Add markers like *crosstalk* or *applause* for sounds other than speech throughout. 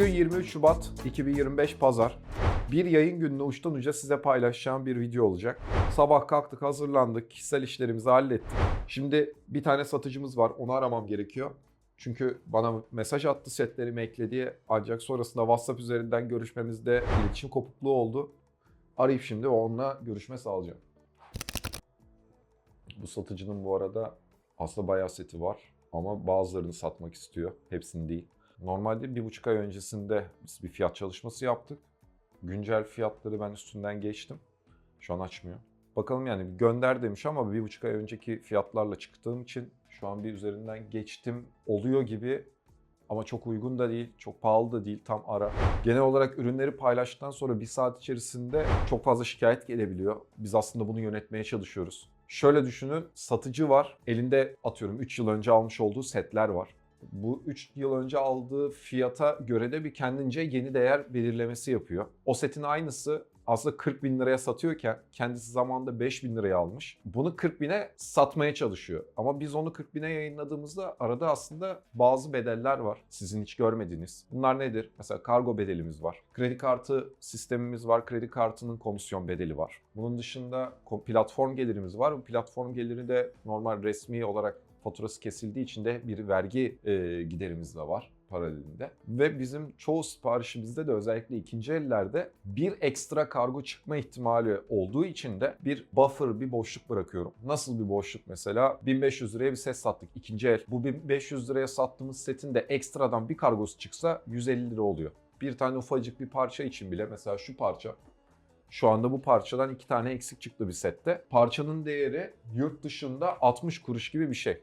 Bugün 23 Şubat 2025 Pazar. Bir yayın gününü uçtan uca size paylaşacağım bir video olacak. Sabah kalktık, hazırlandık, kişisel işlerimizi hallettik. Şimdi bir tane satıcımız var, onu aramam gerekiyor. Çünkü bana mesaj attı setlerimi ekle diye. Ancak sonrasında WhatsApp üzerinden görüşmemizde iletişim kopukluğu oldu. Arayıp şimdi onunla görüşme sağlayacağım. Bu satıcının bu arada aslında bayağı seti var. Ama bazılarını satmak istiyor. Hepsini değil. Normalde bir buçuk ay öncesinde biz bir fiyat çalışması yaptık. Güncel fiyatları ben üstünden geçtim. Şu an açmıyor. Bakalım yani gönder demiş ama bir buçuk ay önceki fiyatlarla çıktığım için şu an bir üzerinden geçtim oluyor gibi ama çok uygun da değil, çok pahalı da değil, tam ara. Genel olarak ürünleri paylaştıktan sonra bir saat içerisinde çok fazla şikayet gelebiliyor. Biz aslında bunu yönetmeye çalışıyoruz. Şöyle düşünün, satıcı var, elinde atıyorum 3 yıl önce almış olduğu setler var. Bu 3 yıl önce aldığı fiyata göre de bir kendince yeni değer belirlemesi yapıyor. O setin aynısı aslında 40 bin liraya satıyorken kendisi zamanında 5 bin liraya almış. Bunu 40 bine satmaya çalışıyor. Ama biz onu 40 bine yayınladığımızda arada aslında bazı bedeller var. Sizin hiç görmediğiniz. Bunlar nedir? Mesela kargo bedelimiz var. Kredi kartı sistemimiz var. Kredi kartının komisyon bedeli var. Bunun dışında platform gelirimiz var. Bu platform geliri de normal resmi olarak faturası kesildiği için de bir vergi e, giderimiz de var paralelinde. Ve bizim çoğu siparişimizde de özellikle ikinci ellerde bir ekstra kargo çıkma ihtimali olduğu için de bir buffer, bir boşluk bırakıyorum. Nasıl bir boşluk mesela? 1500 liraya bir set sattık ikinci el. Bu 1500 liraya sattığımız setin de ekstradan bir kargosu çıksa 150 lira oluyor. Bir tane ufacık bir parça için bile mesela şu parça şu anda bu parçadan iki tane eksik çıktı bir sette. Parçanın değeri yurt dışında 60 kuruş gibi bir şey.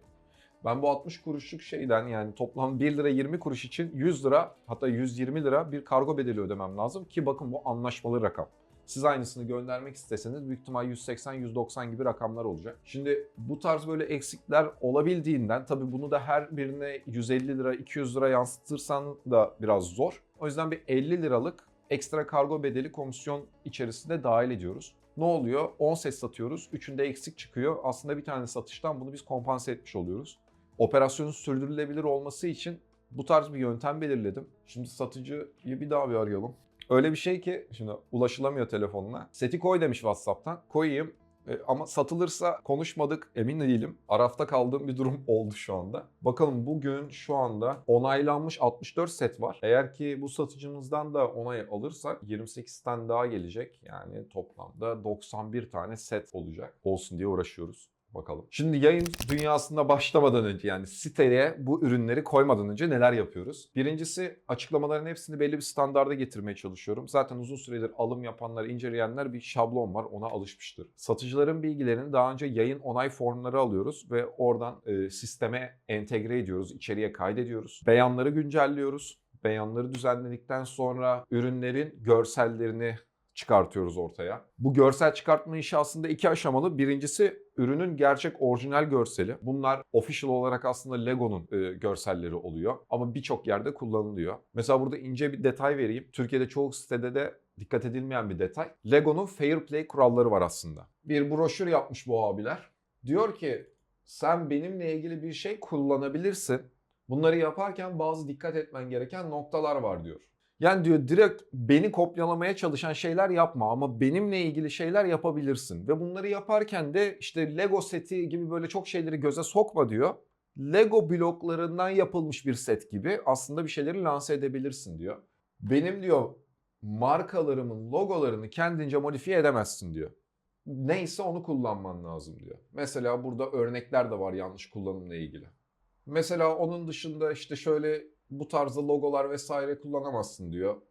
Ben bu 60 kuruşluk şeyden yani toplam 1 lira 20 kuruş için 100 lira hatta 120 lira bir kargo bedeli ödemem lazım ki bakın bu anlaşmalı rakam. Siz aynısını göndermek isteseniz büyük ihtimal 180-190 gibi rakamlar olacak. Şimdi bu tarz böyle eksikler olabildiğinden tabii bunu da her birine 150 lira 200 lira yansıtırsan da biraz zor. O yüzden bir 50 liralık ekstra kargo bedeli komisyon içerisinde dahil ediyoruz. Ne oluyor? 10 set satıyoruz. Üçünde eksik çıkıyor. Aslında bir tane satıştan bunu biz kompanse etmiş oluyoruz. Operasyonun sürdürülebilir olması için bu tarz bir yöntem belirledim. Şimdi satıcıyı bir daha bir arayalım. Öyle bir şey ki şimdi ulaşılamıyor telefonuna. Seti koy demiş WhatsApp'tan. Koyayım. E, ama satılırsa konuşmadık emin değilim. Arafta kaldığım bir durum *laughs* oldu şu anda. Bakalım bugün şu anda onaylanmış 64 set var. Eğer ki bu satıcımızdan da onay alırsak 28 tane daha gelecek. Yani toplamda 91 tane set olacak. Olsun diye uğraşıyoruz. Bakalım. Şimdi yayın dünyasında başlamadan önce yani siteye bu ürünleri koymadan önce neler yapıyoruz? Birincisi açıklamaların hepsini belli bir standarda getirmeye çalışıyorum. Zaten uzun süredir alım yapanlar, inceleyenler bir şablon var ona alışmıştır. Satıcıların bilgilerini daha önce yayın onay formları alıyoruz ve oradan e, sisteme entegre ediyoruz, içeriye kaydediyoruz. Beyanları güncelliyoruz. Beyanları düzenledikten sonra ürünlerin görsellerini çıkartıyoruz ortaya. Bu görsel çıkartma işi aslında iki aşamalı. Birincisi ürünün gerçek orijinal görseli. Bunlar official olarak aslında Lego'nun e, görselleri oluyor. Ama birçok yerde kullanılıyor. Mesela burada ince bir detay vereyim. Türkiye'de çoğu sitede de dikkat edilmeyen bir detay. Lego'nun fair play kuralları var aslında. Bir broşür yapmış bu abiler. Diyor ki sen benimle ilgili bir şey kullanabilirsin. Bunları yaparken bazı dikkat etmen gereken noktalar var diyor. Yani diyor direkt beni kopyalamaya çalışan şeyler yapma ama benimle ilgili şeyler yapabilirsin. Ve bunları yaparken de işte Lego seti gibi böyle çok şeyleri göze sokma diyor. Lego bloklarından yapılmış bir set gibi aslında bir şeyleri lanse edebilirsin diyor. Benim diyor markalarımın logolarını kendince modifiye edemezsin diyor. Neyse onu kullanman lazım diyor. Mesela burada örnekler de var yanlış kullanımla ilgili. Mesela onun dışında işte şöyle bu tarzda logolar vesaire kullanamazsın diyor.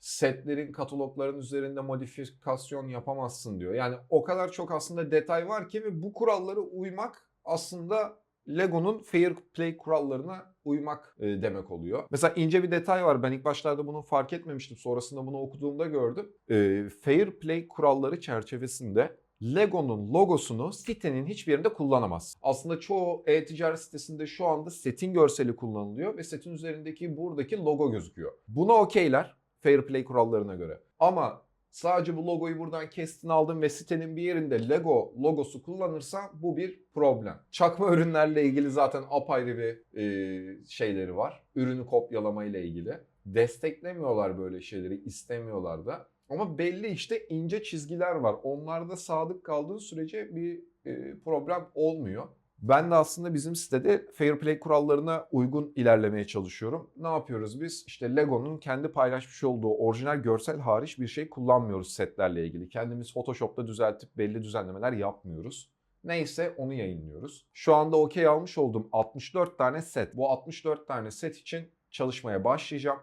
Setlerin, katalogların üzerinde modifikasyon yapamazsın diyor. Yani o kadar çok aslında detay var ki ve bu kurallara uymak aslında Lego'nun fair play kurallarına uymak e, demek oluyor. Mesela ince bir detay var. Ben ilk başlarda bunu fark etmemiştim. Sonrasında bunu okuduğumda gördüm. E, fair play kuralları çerçevesinde Lego'nun logosunu sitenin hiçbir yerinde kullanamaz. Aslında çoğu e-ticaret sitesinde şu anda setin görseli kullanılıyor ve setin üzerindeki buradaki logo gözüküyor. Buna okeyler fair play kurallarına göre. Ama sadece bu logoyu buradan kestin aldın ve sitenin bir yerinde Lego logosu kullanırsa bu bir problem. Çakma ürünlerle ilgili zaten apayrı bir e, şeyleri var. Ürünü kopyalama ile ilgili. desteklemiyorlar böyle şeyleri, istemiyorlar da. Ama belli işte ince çizgiler var. Onlarda sadık kaldığın sürece bir e, problem olmuyor. Ben de aslında bizim sitede fair play kurallarına uygun ilerlemeye çalışıyorum. Ne yapıyoruz biz? İşte Lego'nun kendi paylaşmış olduğu orijinal görsel hariç bir şey kullanmıyoruz setlerle ilgili. Kendimiz Photoshop'ta düzeltip belli düzenlemeler yapmıyoruz. Neyse onu yayınlıyoruz. Şu anda okey almış olduğum 64 tane set. Bu 64 tane set için çalışmaya başlayacağım.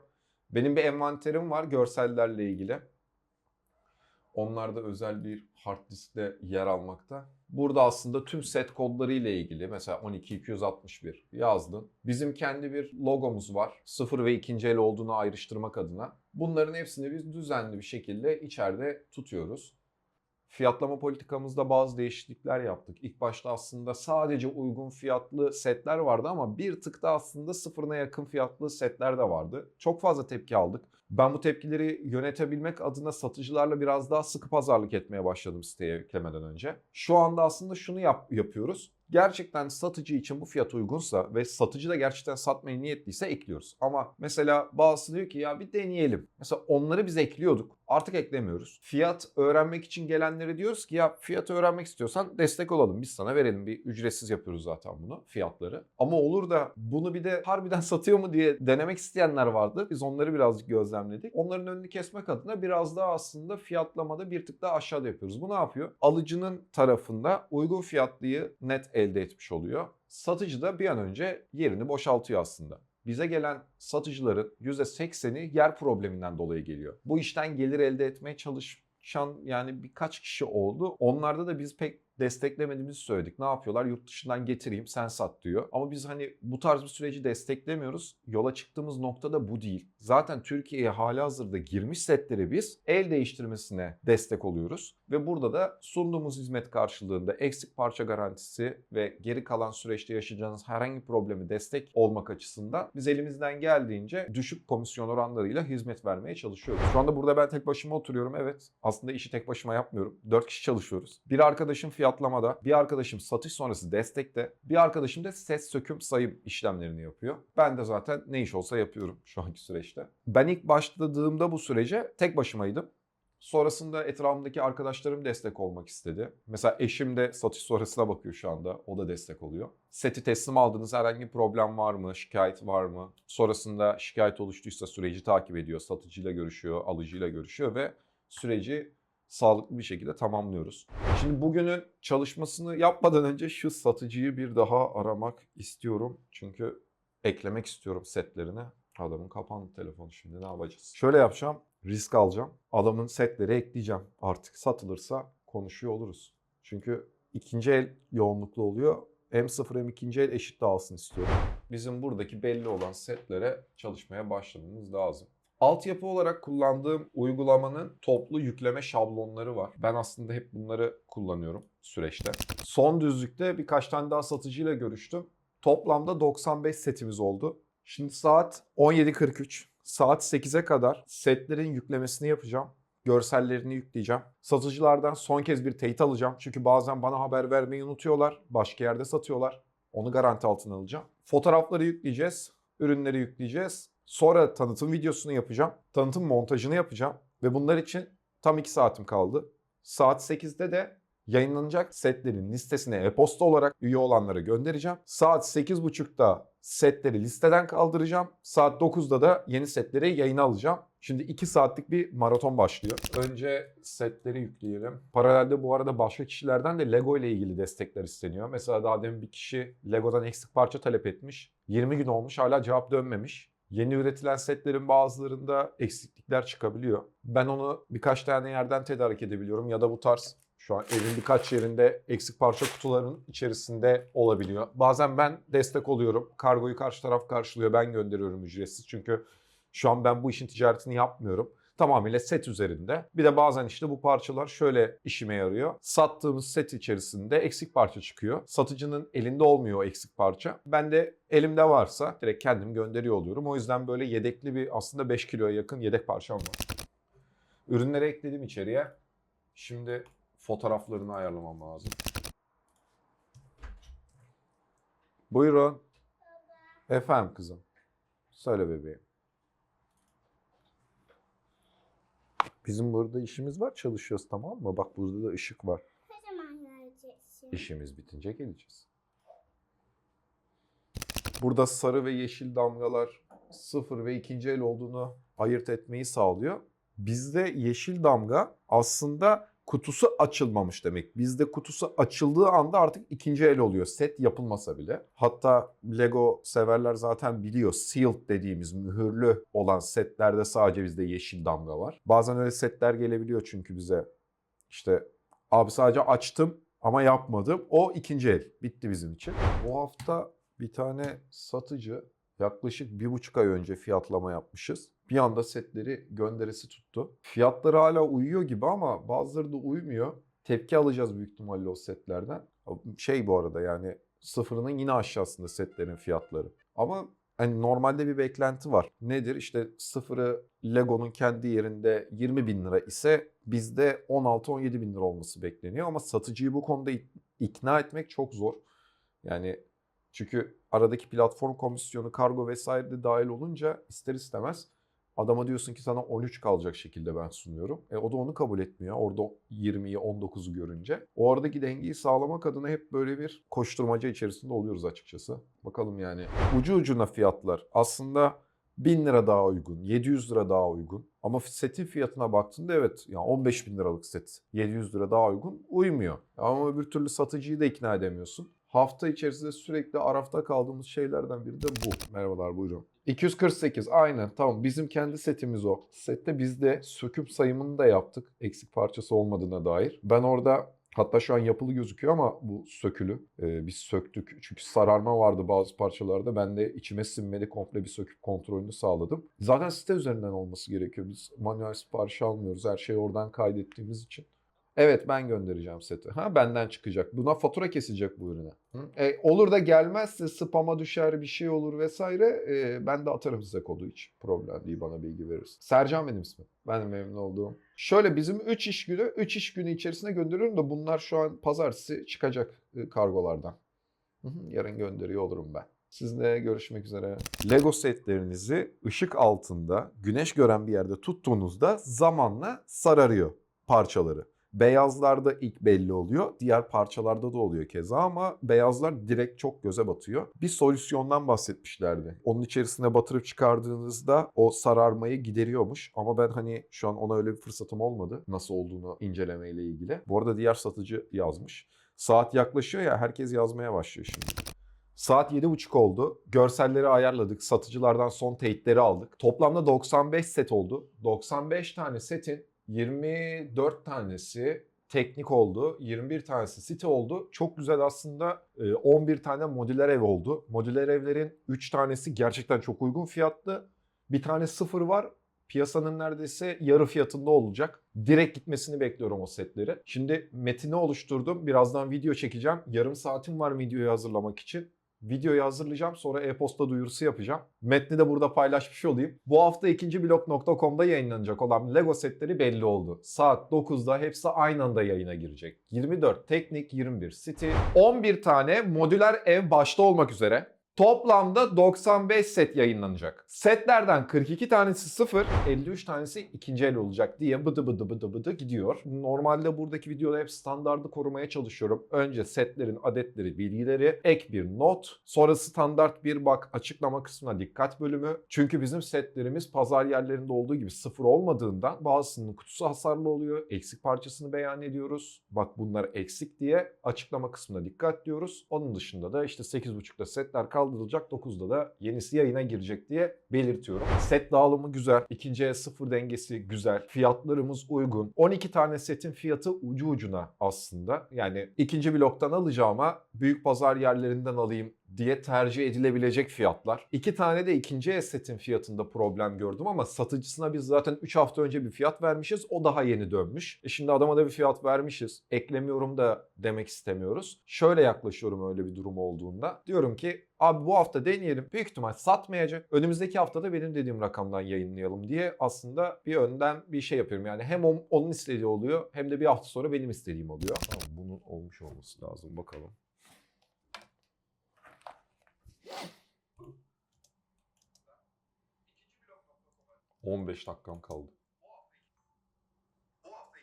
Benim bir envanterim var görsellerle ilgili. Onlar da özel bir hard diskte yer almakta. Burada aslında tüm set kodları ile ilgili mesela 12261 yazdın. Bizim kendi bir logomuz var. Sıfır ve ikinci el olduğunu ayrıştırmak adına. Bunların hepsini biz düzenli bir şekilde içeride tutuyoruz. Fiyatlama politikamızda bazı değişiklikler yaptık. İlk başta aslında sadece uygun fiyatlı setler vardı ama bir tık da aslında sıfırına yakın fiyatlı setler de vardı. Çok fazla tepki aldık. Ben bu tepkileri yönetebilmek adına satıcılarla biraz daha sıkı pazarlık etmeye başladım siteye eklemeden önce. Şu anda aslında şunu yap- yapıyoruz. Gerçekten satıcı için bu fiyat uygunsa ve satıcı da gerçekten satmaya niyetliyse ekliyoruz. Ama mesela bazısı diyor ki ya bir deneyelim. Mesela onları biz ekliyorduk. Artık eklemiyoruz. Fiyat öğrenmek için gelenlere diyoruz ki ya fiyatı öğrenmek istiyorsan destek olalım. Biz sana verelim. Bir ücretsiz yapıyoruz zaten bunu fiyatları. Ama olur da bunu bir de harbiden *laughs* satıyor mu diye denemek isteyenler vardı. Biz onları birazcık gözlemledik. Onların önünü kesmek adına biraz daha aslında fiyatlamada bir tık daha aşağıda yapıyoruz. Bu ne yapıyor? Alıcının tarafında uygun fiyatlıyı net elde etmiş oluyor. Satıcı da bir an önce yerini boşaltıyor aslında. Bize gelen satıcıların %80'i yer probleminden dolayı geliyor. Bu işten gelir elde etmeye çalışan yani birkaç kişi oldu. Onlarda da biz pek desteklemediğimizi söyledik. Ne yapıyorlar? Yurt dışından getireyim sen sat diyor. Ama biz hani bu tarz bir süreci desteklemiyoruz. Yola çıktığımız nokta da bu değil. Zaten Türkiye'ye hali hazırda girmiş setleri biz el değiştirmesine destek oluyoruz. Ve burada da sunduğumuz hizmet karşılığında eksik parça garantisi ve geri kalan süreçte yaşayacağınız herhangi problemi destek olmak açısından biz elimizden geldiğince düşük komisyon oranlarıyla hizmet vermeye çalışıyoruz. Şu anda burada ben tek başıma oturuyorum. Evet aslında işi tek başıma yapmıyorum. 4 kişi çalışıyoruz. Bir arkadaşım fiyatlamada, bir arkadaşım satış sonrası destekte, bir arkadaşım da ses söküm sayım işlemlerini yapıyor. Ben de zaten ne iş olsa yapıyorum şu anki süreçte. Ben ilk başladığımda bu sürece tek başımaydım. Sonrasında etrafımdaki arkadaşlarım destek olmak istedi. Mesela eşim de satış sonrasına bakıyor şu anda. O da destek oluyor. Seti teslim aldınız herhangi bir problem var mı? Şikayet var mı? Sonrasında şikayet oluştuysa süreci takip ediyor. Satıcıyla görüşüyor, alıcıyla görüşüyor ve süreci sağlıklı bir şekilde tamamlıyoruz. Şimdi bugünün çalışmasını yapmadan önce şu satıcıyı bir daha aramak istiyorum. Çünkü eklemek istiyorum setlerine. Adamın kapandı telefonu şimdi ne yapacağız? Şöyle yapacağım. Risk alacağım. Adamın setleri ekleyeceğim. Artık satılırsa konuşuyor oluruz. Çünkü ikinci el yoğunluklu oluyor. Hem sıfır hem ikinci el eşit dağılsın istiyorum. Bizim buradaki belli olan setlere çalışmaya başlamamız lazım. Altyapı olarak kullandığım uygulamanın toplu yükleme şablonları var. Ben aslında hep bunları kullanıyorum süreçte. Son düzlükte birkaç tane daha satıcıyla görüştüm. Toplamda 95 setimiz oldu. Şimdi saat 17.43. Saat 8'e kadar setlerin yüklemesini yapacağım. Görsellerini yükleyeceğim. Satıcılardan son kez bir teyit alacağım. Çünkü bazen bana haber vermeyi unutuyorlar. Başka yerde satıyorlar. Onu garanti altına alacağım. Fotoğrafları yükleyeceğiz. Ürünleri yükleyeceğiz. Sonra tanıtım videosunu yapacağım. Tanıtım montajını yapacağım. Ve bunlar için tam 2 saatim kaldı. Saat 8'de de yayınlanacak setlerin listesine e-posta olarak üye olanlara göndereceğim. Saat 8.30'da setleri listeden kaldıracağım. Saat 9'da da yeni setleri yayına alacağım. Şimdi 2 saatlik bir maraton başlıyor. Önce setleri yükleyelim. Paralelde bu arada başka kişilerden de Lego ile ilgili destekler isteniyor. Mesela daha demin bir kişi Lego'dan eksik parça talep etmiş. 20 gün olmuş hala cevap dönmemiş. Yeni üretilen setlerin bazılarında eksiklikler çıkabiliyor. Ben onu birkaç tane yerden tedarik edebiliyorum ya da bu tarz şu an evin birkaç yerinde eksik parça kutuların içerisinde olabiliyor. Bazen ben destek oluyorum. Kargoyu karşı taraf karşılıyor. Ben gönderiyorum ücretsiz. Çünkü şu an ben bu işin ticaretini yapmıyorum. Tamamıyla set üzerinde. Bir de bazen işte bu parçalar şöyle işime yarıyor. Sattığımız set içerisinde eksik parça çıkıyor. Satıcının elinde olmuyor o eksik parça. Ben de elimde varsa direkt kendim gönderiyor oluyorum. O yüzden böyle yedekli bir aslında 5 kiloya yakın yedek parçam var. Ürünleri ekledim içeriye. Şimdi fotoğraflarını ayarlamam lazım. Buyurun. Efendim kızım. Söyle bebeğim. Bizim burada işimiz var çalışıyoruz tamam mı? Bak burada da ışık var. Ne zaman geleceksin? İşimiz bitince geleceğiz. Burada sarı ve yeşil damgalar sıfır ve ikinci el olduğunu ayırt etmeyi sağlıyor. Bizde yeşil damga aslında kutusu açılmamış demek. Bizde kutusu açıldığı anda artık ikinci el oluyor. Set yapılmasa bile. Hatta Lego severler zaten biliyor. Sealed dediğimiz mühürlü olan setlerde sadece bizde yeşil damga var. Bazen öyle setler gelebiliyor çünkü bize. İşte abi sadece açtım ama yapmadım. O ikinci el. Bitti bizim için. Bu hafta bir tane satıcı yaklaşık bir buçuk ay önce fiyatlama yapmışız. Bir anda setleri gönderisi tuttu. Fiyatları hala uyuyor gibi ama bazıları da uymuyor. Tepki alacağız büyük ihtimalle o setlerden. Şey bu arada yani sıfırının yine aşağısında setlerin fiyatları. Ama hani normalde bir beklenti var. Nedir? İşte sıfırı Lego'nun kendi yerinde 20 bin lira ise bizde 16-17 bin lira olması bekleniyor. Ama satıcıyı bu konuda ik- ikna etmek çok zor. Yani çünkü aradaki platform komisyonu, kargo vesaire de dahil olunca ister istemez adama diyorsun ki sana 13 kalacak şekilde ben sunuyorum. E, o da onu kabul etmiyor. Orada 20'yi 19'u görünce. O aradaki dengeyi sağlamak adına hep böyle bir koşturmaca içerisinde oluyoruz açıkçası. Bakalım yani. Ucu ucuna fiyatlar. Aslında 1000 lira daha uygun, 700 lira daha uygun. Ama setin fiyatına baktığında evet yani 15 bin liralık set 700 lira daha uygun uymuyor. Ama öbür türlü satıcıyı da ikna edemiyorsun. Hafta içerisinde sürekli arafta kaldığımız şeylerden biri de bu. Merhabalar buyurun. 248 aynen tamam bizim kendi setimiz o. Sette biz de söküm sayımını da yaptık eksik parçası olmadığına dair. Ben orada hatta şu an yapılı gözüküyor ama bu sökülü. Ee, biz söktük çünkü sararma vardı bazı parçalarda. Ben de içime sinmedi komple bir söküp kontrolünü sağladım. Zaten site üzerinden olması gerekiyor. Biz manuel sipariş almıyoruz. Her şeyi oradan kaydettiğimiz için. Evet ben göndereceğim seti. Ha benden çıkacak. Buna fatura kesilecek bu ürüne. E, olur da gelmezse spama düşer bir şey olur vesaire. e, ben de atarım size kodu hiç. Problem değil bana bilgi verirsin. Sercan benim ismim. Ben de memnun olduğum. Şöyle bizim 3 iş günü 3 iş günü içerisinde gönderiyorum da bunlar şu an pazartesi çıkacak e, kargolardan. Yarın gönderiyor olurum ben. Sizinle görüşmek üzere. Lego setlerinizi ışık altında, güneş gören bir yerde tuttuğunuzda zamanla sararıyor parçaları. Beyazlarda ilk belli oluyor. Diğer parçalarda da oluyor keza ama beyazlar direkt çok göze batıyor. Bir solüsyondan bahsetmişlerdi. Onun içerisine batırıp çıkardığınızda o sararmayı gideriyormuş. Ama ben hani şu an ona öyle bir fırsatım olmadı. Nasıl olduğunu incelemeyle ilgili. Bu arada diğer satıcı yazmış. Saat yaklaşıyor ya herkes yazmaya başlıyor şimdi. Saat 7.30 oldu. Görselleri ayarladık. Satıcılardan son teyitleri aldık. Toplamda 95 set oldu. 95 tane setin 24 tanesi teknik oldu. 21 tanesi site oldu. Çok güzel aslında e, 11 tane modüler ev oldu. Modüler evlerin 3 tanesi gerçekten çok uygun fiyatlı. Bir tane sıfır var. Piyasanın neredeyse yarı fiyatında olacak. Direkt gitmesini bekliyorum o setleri. Şimdi metini oluşturdum. Birazdan video çekeceğim. Yarım saatim var videoyu hazırlamak için. Videoyu hazırlayacağım sonra e-posta duyurusu yapacağım. Metni de burada paylaşmış olayım. Bu hafta ikinciblog.com'da yayınlanacak olan Lego setleri belli oldu. Saat 9'da hepsi aynı anda yayına girecek. 24 teknik, 21 city, 11 tane modüler ev başta olmak üzere Toplamda 95 set yayınlanacak. Setlerden 42 tanesi sıfır, 53 tanesi ikinci el olacak diye bıdı bıdı bıdı bıdı gidiyor. Normalde buradaki videoda hep standardı korumaya çalışıyorum. Önce setlerin adetleri, bilgileri, ek bir not, sonra standart bir bak açıklama kısmına dikkat bölümü. Çünkü bizim setlerimiz pazar yerlerinde olduğu gibi sıfır olmadığından bazısının kutusu hasarlı oluyor. Eksik parçasını beyan ediyoruz. Bak bunlar eksik diye açıklama kısmına dikkat diyoruz. Onun dışında da işte 8.30'da setler kaldırılacak. 9'da da yenisi yayına girecek diye belirtiyorum. Set dağılımı güzel. İkinci el sıfır dengesi güzel. Fiyatlarımız uygun. 12 tane setin fiyatı ucu ucuna aslında. Yani ikinci bloktan alacağıma büyük pazar yerlerinden alayım diye tercih edilebilecek fiyatlar. İki tane de ikinci el setin fiyatında problem gördüm ama satıcısına biz zaten 3 hafta önce bir fiyat vermişiz. O daha yeni dönmüş. E şimdi adama da bir fiyat vermişiz. Eklemiyorum da demek istemiyoruz. Şöyle yaklaşıyorum öyle bir durum olduğunda. Diyorum ki abi bu hafta deneyelim. Büyük ihtimal satmayacak. Önümüzdeki haftada benim dediğim rakamdan yayınlayalım diye aslında bir önden bir şey yapıyorum. Yani hem on- onun istediği oluyor hem de bir hafta sonra benim istediğim oluyor. Tamam, bunun olmuş olması lazım bakalım. 15 dakikam kaldı. Bu hafta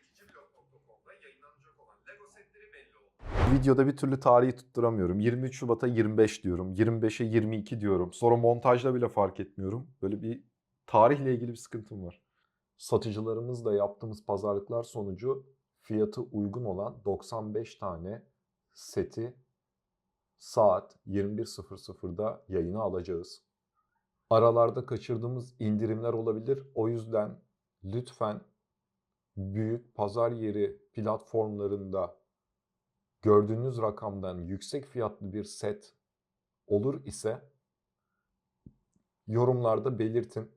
Videoda bir türlü tarihi tutturamıyorum. 23 Şubat'a 25 diyorum. 25'e 22 diyorum. Sonra montajda bile fark etmiyorum. Böyle bir tarihle ilgili bir sıkıntım var. Satıcılarımızla yaptığımız pazarlıklar sonucu fiyatı uygun olan 95 tane seti saat 21.00'da yayına alacağız. Aralarda kaçırdığımız indirimler olabilir. O yüzden lütfen büyük pazar yeri platformlarında gördüğünüz rakamdan yüksek fiyatlı bir set olur ise yorumlarda belirtin.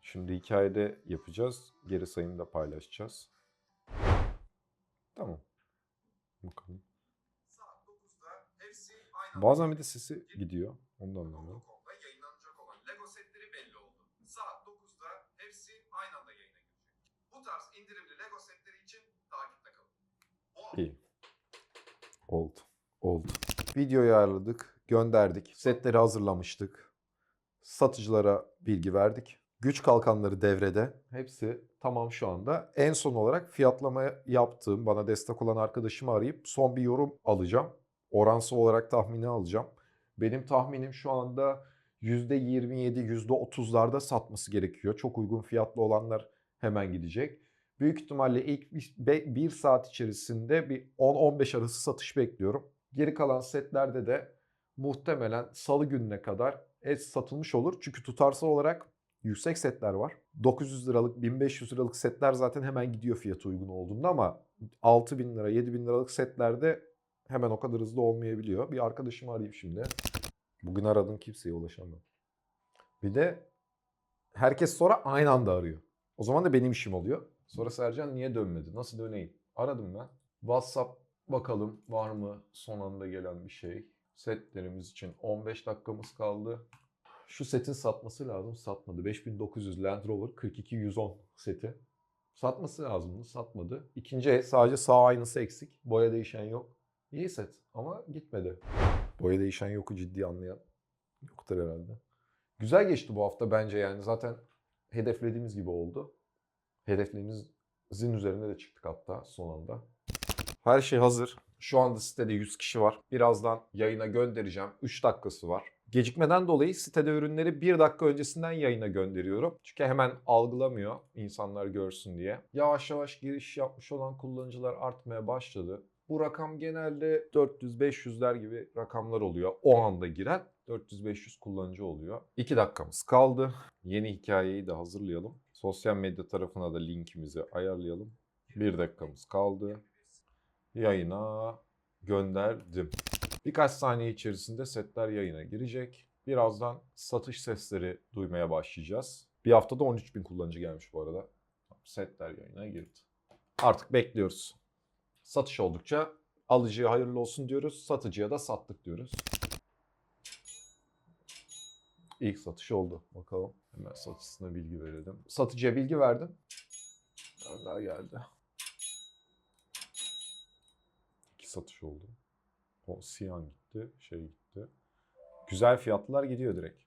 Şimdi hikayede yapacağız. Geri sayımı da paylaşacağız. Tamam. Bakalım. Saat 9'da hepsi aynı Bazen bir de sesi gidiyor. Ondan anlamıyorum. Nokta.com'da yayınlanacak olan Lego setleri belli oldu. Saat 9'da hepsi aynı anda yayına girecek. Bu tarz indirimli Lego setleri için takipte kalın. Bu hafta İyi. Oldu. Oldu. Videoyu ayarladık, gönderdik. Setleri hazırlamıştık. Satıcılara bilgi verdik. Güç kalkanları devrede. Hepsi tamam şu anda. En son olarak fiyatlama yaptığım, bana destek olan arkadaşımı arayıp son bir yorum alacağım. Oransal olarak tahmini alacağım. Benim tahminim şu anda %27, %30'larda satması gerekiyor. Çok uygun fiyatlı olanlar hemen gidecek. Büyük ihtimalle ilk bir, be- bir saat içerisinde bir 10-15 arası satış bekliyorum. Geri kalan setlerde de muhtemelen salı gününe kadar et satılmış olur. Çünkü tutarsal olarak yüksek setler var. 900 liralık, 1500 liralık setler zaten hemen gidiyor fiyatı uygun olduğunda ama 6000 lira, 7000 liralık setlerde hemen o kadar hızlı olmayabiliyor. Bir arkadaşımı arayayım şimdi. Bugün aradım kimseye ulaşamam. Bir de herkes sonra aynı anda arıyor. O zaman da benim işim oluyor. Sonra Sercan niye dönmedi? Nasıl döneyim? Aradım ben. WhatsApp bakalım var mı son anda gelen bir şey. Setlerimiz için 15 dakikamız kaldı. Şu setin satması lazım. Satmadı. 5900 Land Rover 42110 seti. Satması lazımdı. Satmadı. İkinci el sadece sağ aynası eksik. Boya değişen yok. İyi set ama gitmedi. Boya değişen yoku ciddi anlayan yoktur herhalde. Güzel geçti bu hafta bence yani. Zaten hedeflediğimiz gibi oldu. Hedeflerimizin üzerine de çıktık hatta son anda. Her şey hazır. Şu anda sitede 100 kişi var. Birazdan yayına göndereceğim. 3 dakikası var. Gecikmeden dolayı sitede ürünleri 1 dakika öncesinden yayına gönderiyorum. Çünkü hemen algılamıyor insanlar görsün diye. Yavaş yavaş giriş yapmış olan kullanıcılar artmaya başladı. Bu rakam genelde 400-500'ler gibi rakamlar oluyor. O anda giren 400-500 kullanıcı oluyor. 2 dakikamız kaldı. Yeni hikayeyi de hazırlayalım. Sosyal medya tarafına da linkimizi ayarlayalım. 1 dakikamız kaldı. Yayına gönderdim. Birkaç saniye içerisinde setler yayına girecek. Birazdan satış sesleri duymaya başlayacağız. Bir haftada 13 bin kullanıcı gelmiş bu arada. Setler yayına girdi. Artık bekliyoruz. Satış oldukça alıcıya hayırlı olsun diyoruz. Satıcıya da sattık diyoruz. İlk satış oldu. Bakalım. Hemen satıcısına bilgi verelim. Satıcıya bilgi verdim. Daha geldi. İki satış oldu. O Siyan gitti. Şey gitti. Güzel fiyatlar gidiyor direkt.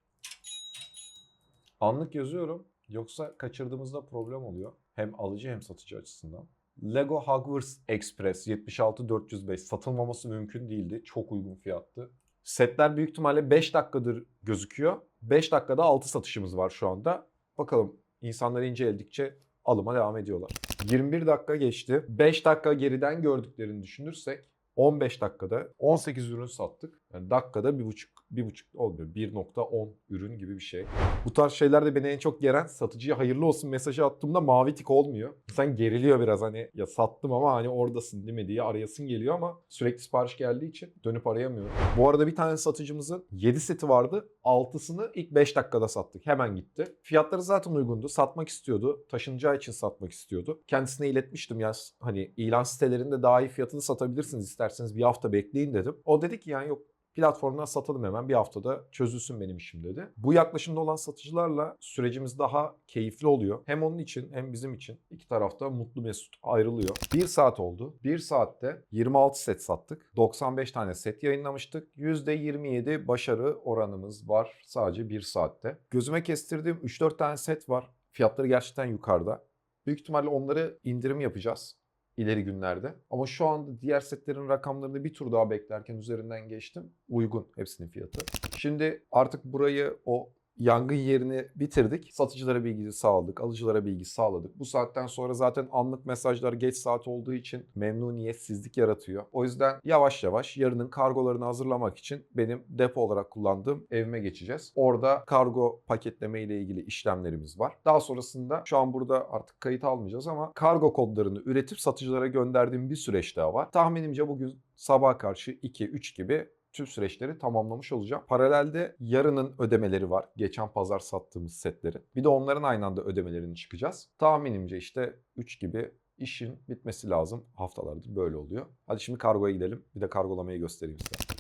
Anlık yazıyorum. Yoksa kaçırdığımızda problem oluyor. Hem alıcı hem satıcı açısından. Lego Hogwarts Express 76405 satılmaması mümkün değildi. Çok uygun fiyattı. Setler büyük ihtimalle 5 dakikadır gözüküyor. 5 dakikada 6 satışımız var şu anda. Bakalım insanlar inceledikçe alıma devam ediyorlar. 21 dakika geçti. 5 dakika geriden gördüklerini düşünürsek 15 dakikada 18 ürün sattık. Yani dakikada 1,5 1,5 olmuyor. 1.10 ürün gibi bir şey. Bu tarz şeylerde beni en çok geren satıcıya hayırlı olsun mesajı attığımda mavi tik olmuyor. Sen geriliyor biraz hani ya sattım ama hani oradasın değil mi diye arayasın geliyor ama sürekli sipariş geldiği için dönüp arayamıyorum. Bu arada bir tane satıcımızın 7 seti vardı. 6'sını ilk 5 dakikada sattık. Hemen gitti. Fiyatları zaten uygundu. Satmak istiyordu. Taşınacağı için satmak istiyordu. Kendisine iletmiştim ya hani ilan sitelerinde daha iyi fiyatını satabilirsiniz isterseniz bir hafta bekleyin dedim. O dedi ki yani yok platformdan satalım hemen bir haftada çözülsün benim işim dedi. Bu yaklaşımda olan satıcılarla sürecimiz daha keyifli oluyor. Hem onun için hem bizim için iki tarafta mutlu mesut ayrılıyor. Bir saat oldu. Bir saatte 26 set sattık. 95 tane set yayınlamıştık. %27 başarı oranımız var sadece bir saatte. Gözüme kestirdiğim 3-4 tane set var. Fiyatları gerçekten yukarıda. Büyük ihtimalle onları indirim yapacağız. İleri günlerde. Ama şu anda diğer setlerin rakamlarını bir tur daha beklerken üzerinden geçtim. Uygun hepsinin fiyatı. Şimdi artık burayı o yangın yerini bitirdik. Satıcılara bilgi sağladık, alıcılara bilgi sağladık. Bu saatten sonra zaten anlık mesajlar geç saat olduğu için memnuniyetsizlik yaratıyor. O yüzden yavaş yavaş yarının kargolarını hazırlamak için benim depo olarak kullandığım evime geçeceğiz. Orada kargo paketleme ile ilgili işlemlerimiz var. Daha sonrasında şu an burada artık kayıt almayacağız ama kargo kodlarını üretip satıcılara gönderdiğim bir süreç daha var. Tahminimce bugün sabah karşı 2-3 gibi tüm süreçleri tamamlamış olacağım. Paralelde yarının ödemeleri var. Geçen pazar sattığımız setleri. Bir de onların aynı anda ödemelerini çıkacağız. Tahminimce işte 3 gibi işin bitmesi lazım. Haftalardır böyle oluyor. Hadi şimdi kargoya gidelim. Bir de kargolamayı göstereyim size.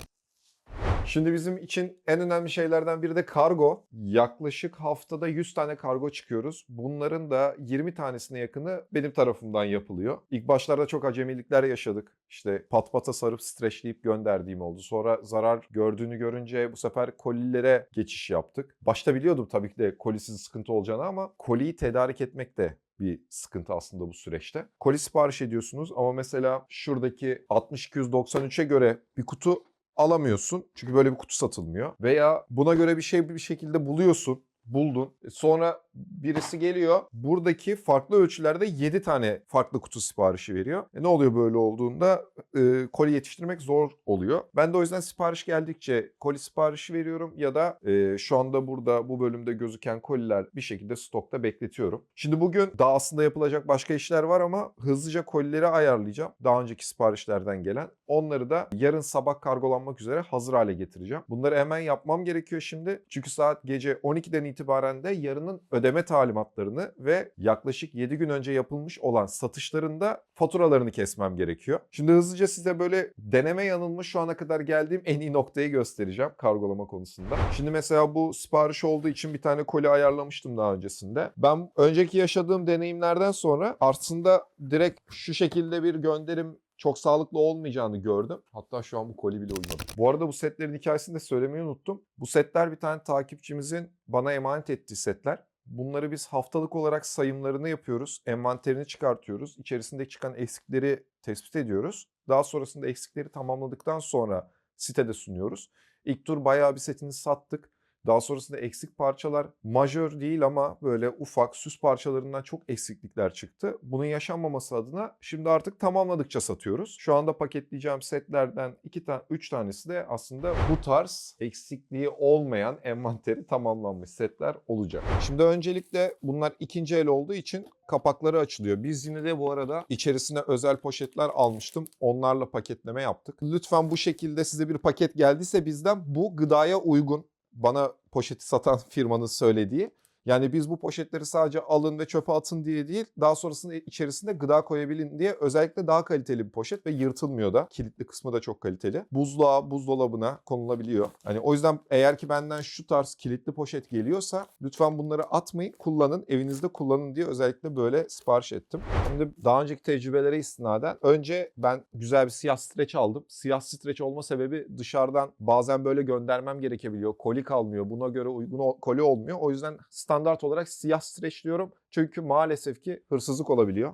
Şimdi bizim için en önemli şeylerden biri de kargo. Yaklaşık haftada 100 tane kargo çıkıyoruz. Bunların da 20 tanesine yakını benim tarafımdan yapılıyor. İlk başlarda çok acemilikler yaşadık. İşte pat pata sarıp streçleyip gönderdiğim oldu. Sonra zarar gördüğünü görünce bu sefer kolilere geçiş yaptık. Başta biliyordum tabii ki de kolisiz sıkıntı olacağını ama koliyi tedarik etmek de bir sıkıntı aslında bu süreçte. Koli sipariş ediyorsunuz ama mesela şuradaki 6293'e göre bir kutu alamıyorsun. Çünkü böyle bir kutu satılmıyor. Veya buna göre bir şey bir şekilde buluyorsun. Buldun. E, Sonra birisi geliyor. Buradaki farklı ölçülerde 7 tane farklı kutu siparişi veriyor. E ne oluyor böyle olduğunda? E, koli yetiştirmek zor oluyor. Ben de o yüzden sipariş geldikçe koli siparişi veriyorum ya da e, şu anda burada bu bölümde gözüken koliler bir şekilde stokta bekletiyorum. Şimdi bugün daha aslında yapılacak başka işler var ama hızlıca kolileri ayarlayacağım. Daha önceki siparişlerden gelen. Onları da yarın sabah kargolanmak üzere hazır hale getireceğim. Bunları hemen yapmam gerekiyor şimdi. Çünkü saat gece 12'den itibaren de yarının ödeme talimatlarını ve yaklaşık 7 gün önce yapılmış olan satışlarında faturalarını kesmem gerekiyor. Şimdi hızlıca size böyle deneme yanılma şu ana kadar geldiğim en iyi noktayı göstereceğim kargolama konusunda. Şimdi mesela bu sipariş olduğu için bir tane koli ayarlamıştım daha öncesinde. Ben önceki yaşadığım deneyimlerden sonra aslında direkt şu şekilde bir gönderim çok sağlıklı olmayacağını gördüm. Hatta şu an bu koli bile uymadı. Bu arada bu setlerin hikayesini de söylemeyi unuttum. Bu setler bir tane takipçimizin bana emanet ettiği setler. Bunları biz haftalık olarak sayımlarını yapıyoruz. Envanterini çıkartıyoruz. İçerisinde çıkan eksikleri tespit ediyoruz. Daha sonrasında eksikleri tamamladıktan sonra sitede sunuyoruz. İlk tur bayağı bir setini sattık. Daha sonrasında eksik parçalar majör değil ama böyle ufak süs parçalarından çok eksiklikler çıktı. Bunun yaşanmaması adına şimdi artık tamamladıkça satıyoruz. Şu anda paketleyeceğim setlerden 2 tane 3 tanesi de aslında bu tarz eksikliği olmayan envanteri tamamlanmış setler olacak. Şimdi öncelikle bunlar ikinci el olduğu için kapakları açılıyor. Biz yine de bu arada içerisine özel poşetler almıştım. Onlarla paketleme yaptık. Lütfen bu şekilde size bir paket geldiyse bizden bu gıdaya uygun bana poşeti satan *laughs* firmanın söylediği. Yani biz bu poşetleri sadece alın ve çöpe atın diye değil, daha sonrasında içerisinde gıda koyabilin diye özellikle daha kaliteli bir poşet ve yırtılmıyor da. Kilitli kısmı da çok kaliteli. Buzluğa, buzdolabına konulabiliyor. Hani o yüzden eğer ki benden şu tarz kilitli poşet geliyorsa lütfen bunları atmayın, kullanın, evinizde kullanın diye özellikle böyle sipariş ettim. Şimdi daha önceki tecrübelere istinaden önce ben güzel bir siyah streç aldım. Siyah streç olma sebebi dışarıdan bazen böyle göndermem gerekebiliyor. Koli kalmıyor. Buna göre uygun koli olmuyor. O yüzden standart olarak siyah streçliyorum. Çünkü maalesef ki hırsızlık olabiliyor.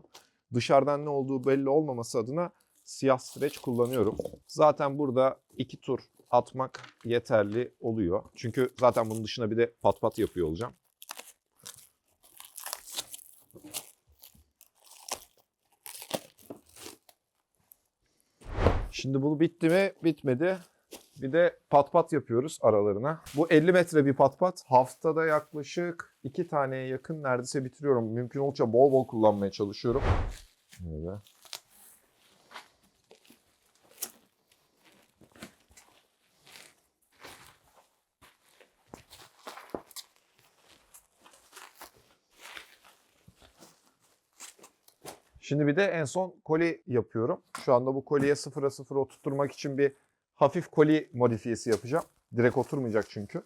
Dışarıdan ne olduğu belli olmaması adına siyah streç kullanıyorum. Zaten burada iki tur atmak yeterli oluyor. Çünkü zaten bunun dışına bir de pat pat yapıyor olacağım. Şimdi bu bitti mi? Bitmedi. Bir de pat pat yapıyoruz aralarına. Bu 50 metre bir pat pat. Haftada yaklaşık 2 taneye yakın neredeyse bitiriyorum. Mümkün oldukça bol bol kullanmaya çalışıyorum. Böyle. Şimdi bir de en son koli yapıyorum. Şu anda bu koliye sıfıra sıfır oturtturmak için bir hafif koli modifiyesi yapacağım. Direkt oturmayacak çünkü.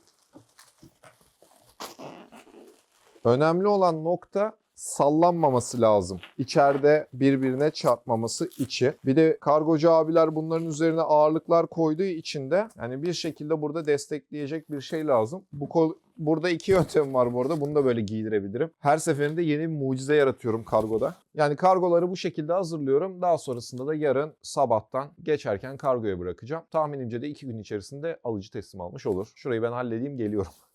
Önemli olan nokta sallanmaması lazım. İçeride birbirine çarpmaması için. Bir de kargocu abiler bunların üzerine ağırlıklar koyduğu için de yani bir şekilde burada destekleyecek bir şey lazım. Bu kol Burada iki *laughs* yöntem var bu arada. Bunu da böyle giydirebilirim. Her seferinde yeni bir mucize yaratıyorum kargoda. Yani kargoları bu şekilde hazırlıyorum. Daha sonrasında da yarın sabahtan geçerken kargoya bırakacağım. Tahminimce de iki gün içerisinde alıcı teslim almış olur. Şurayı ben halledeyim geliyorum. *laughs*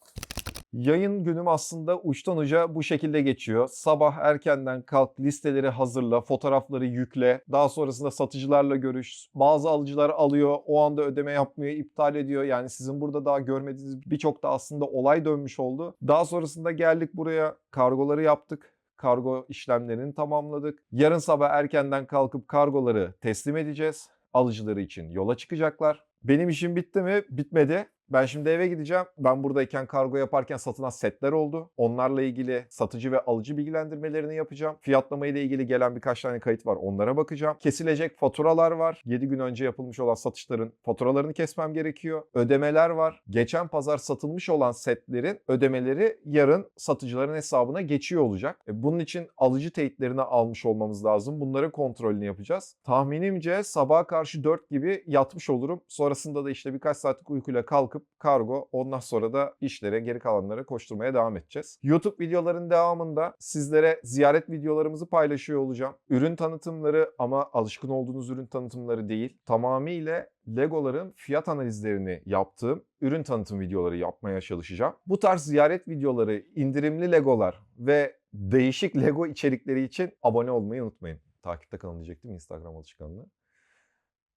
Yayın günüm aslında uçtan uca bu şekilde geçiyor. Sabah erkenden kalk, listeleri hazırla, fotoğrafları yükle. Daha sonrasında satıcılarla görüş. Bazı alıcılar alıyor, o anda ödeme yapmıyor, iptal ediyor. Yani sizin burada daha görmediğiniz birçok da aslında olay dönmüş oldu. Daha sonrasında geldik buraya, kargoları yaptık. Kargo işlemlerini tamamladık. Yarın sabah erkenden kalkıp kargoları teslim edeceğiz. Alıcıları için yola çıkacaklar. Benim işim bitti mi? Bitmedi. Ben şimdi eve gideceğim. Ben buradayken kargo yaparken satılan setler oldu. Onlarla ilgili satıcı ve alıcı bilgilendirmelerini yapacağım. Fiyatlama ile ilgili gelen birkaç tane kayıt var. Onlara bakacağım. Kesilecek faturalar var. 7 gün önce yapılmış olan satışların faturalarını kesmem gerekiyor. Ödemeler var. Geçen pazar satılmış olan setlerin ödemeleri yarın satıcıların hesabına geçiyor olacak. E, Bunun için alıcı teyitlerini almış olmamız lazım. Bunların kontrolünü yapacağız. Tahminimce sabaha karşı 4 gibi yatmış olurum. Sonrasında da işte birkaç saatlik uykuyla kalkıp kargo ondan sonra da işlere geri kalanlara koşturmaya devam edeceğiz. YouTube videoların devamında sizlere ziyaret videolarımızı paylaşıyor olacağım. Ürün tanıtımları ama alışkın olduğunuz ürün tanıtımları değil. Tamamıyla Legoların fiyat analizlerini yaptığım ürün tanıtım videoları yapmaya çalışacağım. Bu tarz ziyaret videoları, indirimli Legolar ve değişik Lego içerikleri için abone olmayı unutmayın. Takipte kalın diyecektim Instagram alışkanlığı.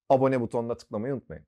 Abone butonuna tıklamayı unutmayın.